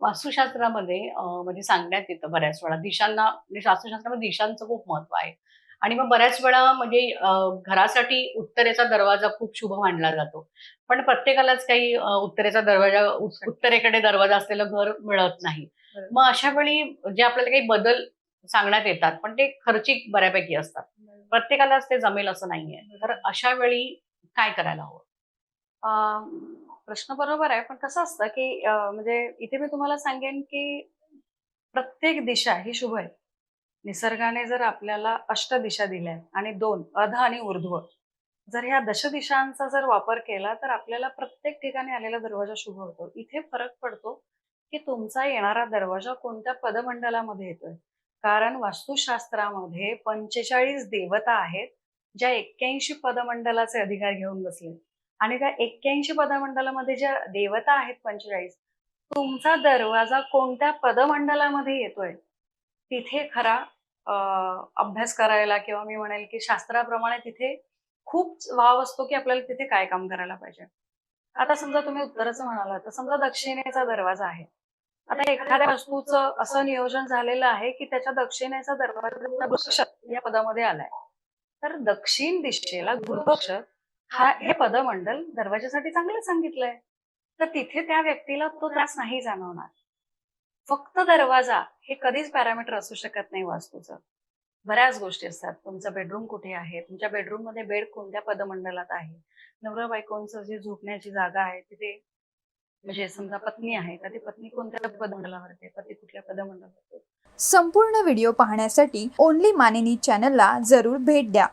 वास्तुशास्त्रामध्ये म्हणजे सांगण्यात येतं बऱ्याच वेळा. दिशांना म्हणजे वास्तुशास्त्रामध्ये दिशांचं खूप महत्त्व आहे. आणि मग बऱ्याच वेळा म्हणजे घरासाठी उत्तरेचा दरवाजा खूप शुभ मानला जातो. पण प्रत्येकालाच काही उत्तरेचा दरवाजा उत- उत्तरेकडे दरवाजा असलेलं घर मिळत नाही. मग अशा वेळी जे आपल्याला काही बदल सांगण्यात येतात पण ते खर्चिक बऱ्यापैकी असतात. प्रत्येकालाच ते जमेल असं नाहीये. तर अशा वेळी काय करायला हवं? प्रश्न बरोबर आहे. पण कसं असतं की म्हणजे इथे मी तुम्हाला सांगेन की प्रत्येक दिशा ही शुभ आहे. निसर्गाने जर आपल्याला अष्ट दिशा दिल्या आणि दोन अध आणि ऊर्ध्व जर ह्या दशदिशांचा जर वापर केला तर आपल्याला प्रत्येक ठिकाणी आलेला दरवाजा शुभ होतो. इथे फरक पडतो की तुमचा येणारा दरवाजा कोणत्या पदमंडलामध्ये येतोय? कारण वास्तुशास्त्रामध्ये पंचेचाळीस देवता आहेत ज्या एक्क्याऐंशी पदमंडलाचे अधिकार घेऊन बसले आणि त्या एक्क्याऐंशी पदमंडलामध्ये ज्या देवता आहेत पंचेचाळीस तुमचा दरवाजा कोणत्या पदमंडलामध्ये येतोय? तिथे खरा अभ्यास करायला किंवा मी म्हणेल की शास्त्राप्रमाणे तिथे खूप वाव असतो की आपल्याला तिथे काय काम करायला पाहिजे. आता समजा तुम्ही उत्तराचं म्हणाला तर समजा दक्षिणेचा दरवाजा आहे. आता एखाद्या वस्तूचं असं नियोजन झालेलं आहे की त्याच्या दक्षिणेचा दरवाजा या पदामध्ये आलाय. तर दक्षिण दिशेला गुरुपक्ष हा हे पदमंडल दरवाजासाठी चांगलं सांगितलंय. तर तिथे त्या व्यक्तीला तो त्रास नाही जाणवणार. फक्त दरवाजा हे कधीच पॅरामीटर असू शकत नाही वास्तूचं. बऱ्याच गोष्टी असतात. तुमचं बेडरूम कुठे आहे? तुमच्या बेडरूममध्ये बेड कोणत्या पदमंडलात आहे? नवरा बायकोंचं जे झोपण्याची जागा आहे तिथे म्हणजे समजा पत्नी आहे तर ती पत्नी कोणत्या पदमंडलावरती पती कुठल्या पदमंडलावर संपूर्ण व्हिडिओ पाहण्यासाठी ओनली मानिनी चॅनलला जरूर भेट द्या.